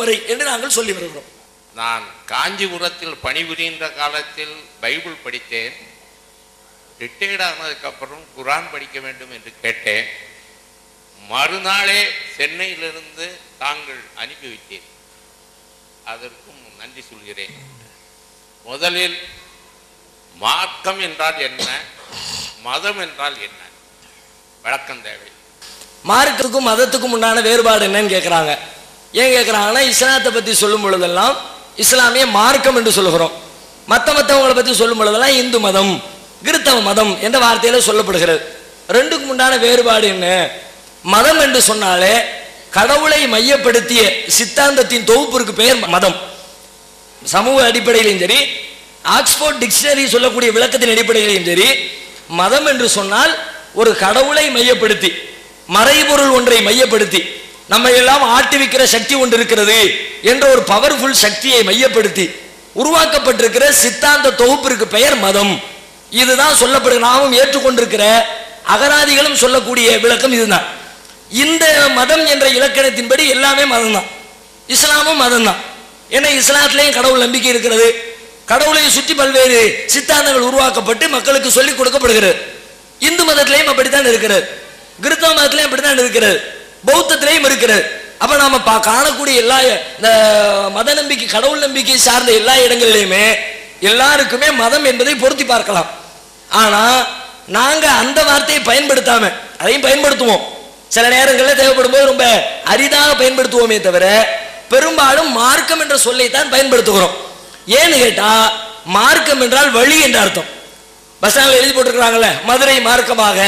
முறை என்று நாங்கள் சொல்லி வருகிறோம். நான் காஞ்சிபுரத்தில் பணிபுரிகின்ற காலத்தில் பைபிள் படித்தேன். ரிட்டையர்ட் ஆனதுக்கப்புறம் குரான் படிக்க வேண்டும் என்று கேட்டேன். மறுநாளே சென்னையிலிருந்து தாங்கள் அனுப்பி வைத்தீர் அதற்கும் நன்றி சொல்கிறேன். முதலில் மார்க்கம் என்றால் என்ன? மதம் என்றால் என்ன? விளக்கம் தேவை. மார்க்கத்துக்கும் மதத்துக்கும் உண்டான வேறுபாடு என்னன்னு கேட்குறாங்க ஏன் கேட்குறாங்கன்னா இஸ்லாத்தை பற்றி சொல்லும் பொழுதெல்லாம் இஸ்லாமிய மார்க்கம் என்று சொல்லுகிறோம். மற்ற மற்றவங்களை பற்றி சொல்லும் பொழுதெல்லாம் இந்து மதம் கிறித்தவ மதம் என்ற வார்த்தையில சொல்லப்படுகிறது. ரெண்டுக்கும் உண்டான வேறுபாடு என்ன? மதம் என்று சொன்னாலே கடவுளை மையப்படுத்திய சித்தாந்தத்தின் தொகுப்பிற்கு பெயர் மதம். சமூக அடிப்படையிலும் சரி ஆக்ஸ்போர்ட் டிக்ஷனரி சொல்லக்கூடிய விளக்கத்தின் அடிப்படையிலையும் சரி மதம் என்று சொன்னால் ஒரு கடவுளை மையப்படுத்தி மறைபொருள் ஒன்றை மையப்படுத்தி நம்ம எல்லாம் ஆட்டுவிக்கிற சக்தி ஒன்று இருக்கிறது என்ற ஒரு பவர்ஃபுல் சக்தியை மையப்படுத்தி உருவாக்கப்பட்டிருக்கிற சித்தாந்த தொகுப்பிற்கு பெயர் மதம். இதுதான் சொல்லப்படுகிற நாமும் ஏற்றுக்கொண்டிருக்கிற அகராதிகளும் சொல்லக்கூடிய விளக்கம் இதுதான். இந்த மதம் என்ற இலக்கணத்தின்படி எல்லாமே மதம் தான் இஸ்லாமும் மதம் தான் ஏன்னா இஸ்லாத்திலையும் கடவுள் நம்பிக்கை இருக்கிறது. கடவுளை சுற்றி பல்வேறு சித்தாந்தங்கள் உருவாக்கப்பட்டு மக்களுக்கு சொல்லிக் கொடுக்கப்படுகிறது. இந்து மதத்திலையும் அப்படித்தான் இருக்கிறது. கிறிஸ்தவ மதத்திலையும் அப்படித்தான் இருக்கிறது. பௌத்தத்திலையும் இருக்கிறது. அப்ப நாம பா காணக்கூடிய எல்லா இந்த மத நம்பிக்கை கடவுள் நம்பிக்கை சார்ந்த எல்லா இடங்கள்லையுமே எல்லாருக்குமே மதம் என்பதை பொருத்தி பார்க்கலாம். ஆனா நாங்க அந்த வார்த்தையை பயன்படுத்தாம அதையும் பயன்படுத்துவோம். சில நேரங்களில் தேவைப்படும் போது ரொம்ப அரிதாக பயன்படுத்துவோமே தவிர பெரும்பாலும் மார்க்கம் என்ற சொல்லைத்தான் பயன்படுத்துகிறோம். ஏன்னு கேட்டா மார்க்கம் என்றால் வழி என்ற அர்த்தம். பஸ் ஸ்டாண்ட்ல எழுதி போட்டிருக்கிறாங்கல்ல மதுரை மார்க்கமாக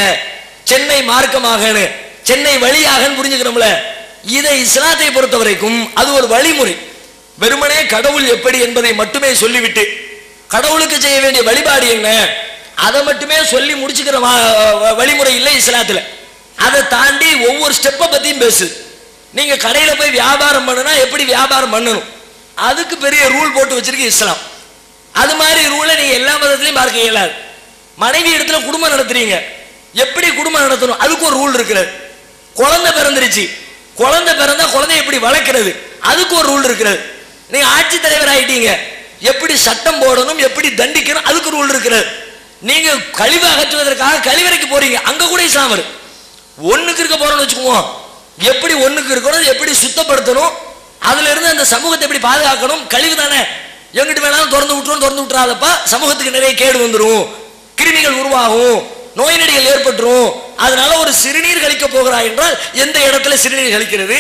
சென்னை மார்க்கமாகன்னு. சென்னை வழியாக புரிஞ்சுக்கிறோம்ல இதை இஸ்லாத்தை பொறுத்த வரைக்கும் அது ஒரு வழிமுறை. வெறுமனே கடவுள் எப்படி என்பதை மட்டுமே சொல்லிவிட்டு கடவுளுக்கு செய்ய வேண்டிய வழிபாடு என்ன? அதை மட்டுமே சொல்லி முடிச்சுக்கிற வா- வழிமுறை இல்லை இஸ்லாத்துல. அதை தாண்டி ஒவ்வொரு ஸ்டெப்பை பத்தியும் பேசு. நீங்க கடையில போய் வியாபாரம் பண்ணுனா எப்படி வியாபாரம் பண்ணணும்? அதுக்கு பெரிய ரூல் போட்டு வச்சிருக்கு இஸ்லாம். அது மாதிரி ரூலை நீங்க எல்லா மதத்திலையும் பார்க்க இயலாது. மனைவி இடத்துல குடும்பம் நடத்துறீங்க. எப்படி குடும்பம் நடத்தணும்? அதுக்கு ஒரு ரூல் இருக்கிறது. குழந்தை பிறந்துருச்சு. குழந்தை பிறந்தா குழந்தை எப்படி வளர்க்கிறது? அதுக்கு ஒரு ரூல் இருக்கிறது. நீங்க ஆட்சி தலைவர் ஆயிட்டீங்க. எப்படி சட்டம் போடணும் எப்படி தண்டிக்கணும் அதுக்கு ரூல் இருக்கிறது. நீங்க கழிவு அகற்றுவதற்காக கழிவறைக்கு போறீங்க. அங்க கூட இஸ்லாம் ஒன்றுக்கு ஒண்ணுக்கு இருக்க போறோம்னு வச்சுக்குவோம். எப்படி ஒண்ணுக்கு இருக்கணும் எப்படி சுத்தப்படுத்தணும் அதுல இருந்து அந்த சமூகத்தை எப்படி பாதுகாக்கணும் கழிவு தானே. எங்கிட்டு வேணாலும் திறந்து விட்டுரும் திறந்து விட்டுறாதப்பா சமூகத்துக்கு நிறைய கேடு வந்துடும் கிருமிகள் உருவாகும். நோய் நொடிகள் ஏற்பட்டுரும். அதனால ஒரு சிறுநீர் கழிக்க போகிறாய் என்றால் எந்த இடத்துல சிறுநீர் கழிக்கிறது?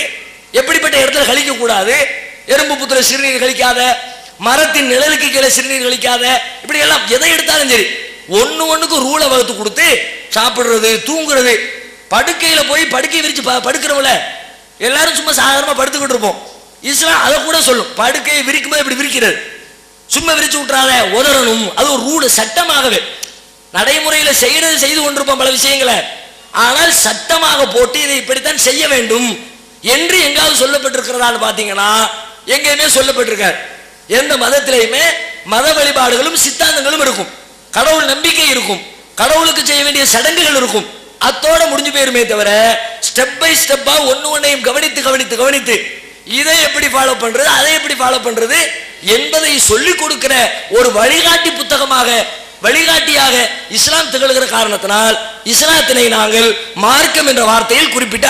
எப்படிப்பட்ட இடத்துல கழிக்க கூடாது எறும்பு புத்துல சிறுநீர் கழிக்காத மரத்தின் நிழலுக்கு கீழே சிறுநீர் கழிக்காத இப்படி எல்லாம் எதை எடுத்தாலும் சரி ஒன்று ஒண்ணுக்கு ரூலை வகுத்து கொடுத்து சாப்பிடுறது தூங்குறது. படுக்கையில போய் படுக்கை விரிச்சு ப- படுக்கிறவங்கள எல்லாரும் சும்மா சாதாரணமா படுத்துக்கிட்டு இருப்போம். இஸ்லாம் அதை கூட சொல்லும். படுக்கையை விரிக்கும் போது இப்படி விரிக்கிறது? சும்மா விரிச்சு விட்டுறாத உதறணும். அது ஒரு ரூடு சட்டமாகவே. நடைமுறையில செய்யறது செய்து கொண்டிருப்போம் பல விஷயங்களை. ஆனால் சட்டமாக போட்டு இதை இப்படித்தான் செய்ய வேண்டும் என்று எங்காவது சொல்லப்பட்டிருக்கிறதான்னு பார்த்தீங்கன்னா எங்கேயுமே சொல்லப்பட்டிருக்க எந்த மதத்திலையுமே மத வழிபாடுகளும் சித்தாந்தங்களும் இருக்கும். கடவுள் நம்பிக்கை இருக்கும். கடவுளுக்கு செய்ய வேண்டிய சடங்குகள் இருக்கும். அத்தோட முடிஞ்சு போயிருமே தவிர ஸ்டெப் பை ஸ்டெப்பா ஒன்று ஒன்றையும் கவனித்து கவனித்து கவனித்து இதை எப்படி ஃபாலோ பண்றது அதை எப்படி ஃபாலோ பண்றது என்பதை சொல்லிக் கொடுக்கிற ஒரு வழிகாட்டி புத்தகமாக வழிகாட்டியாக இஸ்லாம் திகழ்கிற காரணத்தினால் இஸ்லாத்தினை நாங்கள் மார்க்கம் என்ற வார்த்தையில் குறிப்பிட்ட